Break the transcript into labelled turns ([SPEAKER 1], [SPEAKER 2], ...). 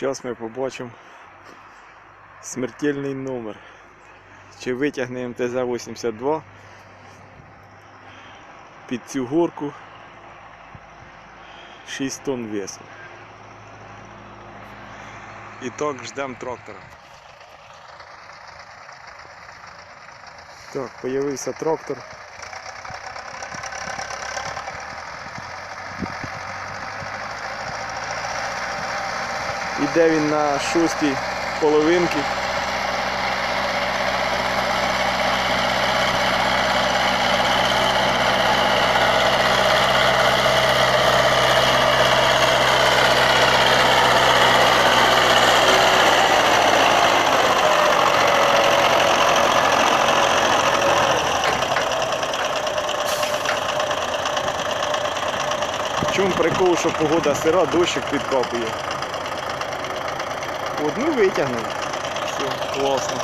[SPEAKER 1] Зараз ми побачимо смертельний номер. Чи витягне МТЗ-82 під цю горку 6 тонн весу. І так ждемо трактора. Так, появився трактор. Іде він на шостій половинці. В чому прикол, що погода сира, дощик підкапує. Одну витягнув. Все, класно.